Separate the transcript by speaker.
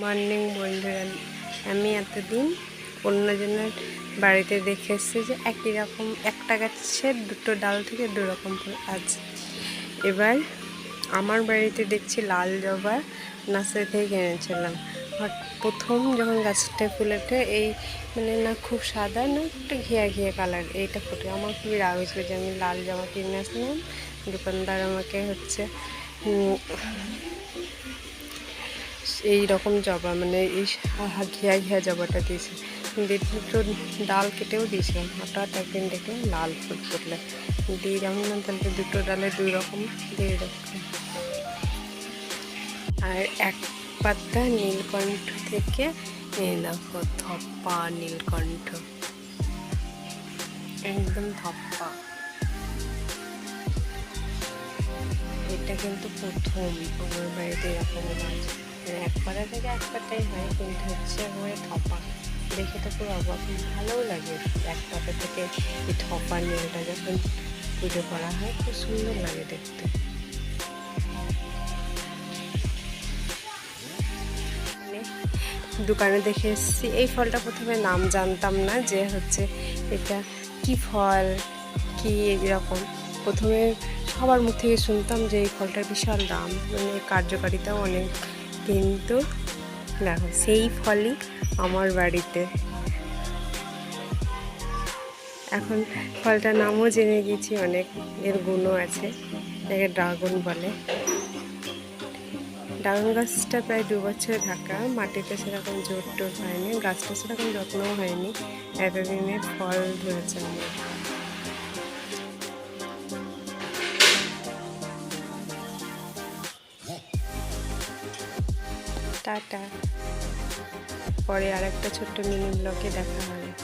Speaker 1: Morning বন্ধুরা। আমি এতদিন অন্যজনের বাড়িতে দেখে এসেছি যে একই রকম একটা গাছের দুটো ডাল থেকে দু রকম ফুল আছে। এবার আমার বাড়িতে দেখছি লাল জবা নার্সারি থেকে কিনেছিলাম। প্রথম যখন গাছটা ফুলেছে এই মানে না খুব সাদা, না একটু ঘিয়া ঘিয়া কালার এইটা ফুটে। আমার খুবই রাগ হয়েছিল যে আমি লাল জবা কিনে আসলাম। দোকানদার আমাকে হচ্ছে এই রকম জবা মানে এই ঘিয়া ঘিয়া জবাটা দিয়েছে। দিয়ে দুটো ডাল কেটেও দিয়েছিলাম হঠাৎ একদিন দেখলাম লাল ফুল ফুটলে। দিয়ে যেমন তাহলে দুটো ডালে দুই রকম দিয়ে রাখলাম আর এক পাতা নীলকণ্ঠ থেকে দেখো থপ্পা নীলকণ্ঠ। একদম থপ্পা এটা কিন্তু প্রথম আমার বাড়িতে এরকম গাছ মানে এক পাতা থেকে এক হয়, কিন্তু হচ্ছে হয়ে থপা দেখে তো খুব অবাক, ভালোও লাগে এক থেকে এই থপা নীলটা যখন পুজো করা হয়, খুব সুন্দর লাগে দেখতে। দোকানে দেখে এসেছি, এই ফলটা প্রথমে নাম জানতাম না যে হচ্ছে এটা কি ফল, কি এরকম। প্রথমে সবার মুখ থেকে শুনতাম যে এই ফলটার বিশাল দাম মানে কার্যকারিতাও অনেক কিন্তু দেখো সেই ফলই আমার বাড়িতে। এখন ফলটার নামও জেনে গেছি, অনেক এর গুণও আছে এটাকে ড্রাগন বলে। ড্রাগন গাছটা প্রায় দু বছর থাকা মাটিতে সেরকম জোর টোর হয়নি, গাছটা সেরকম যত্নও হয়নি এতদিনে ফল ধরেছে আমার। টাটা। পরে আর একটা ছোট্ট মিনি ব্লকে দেখা হবে।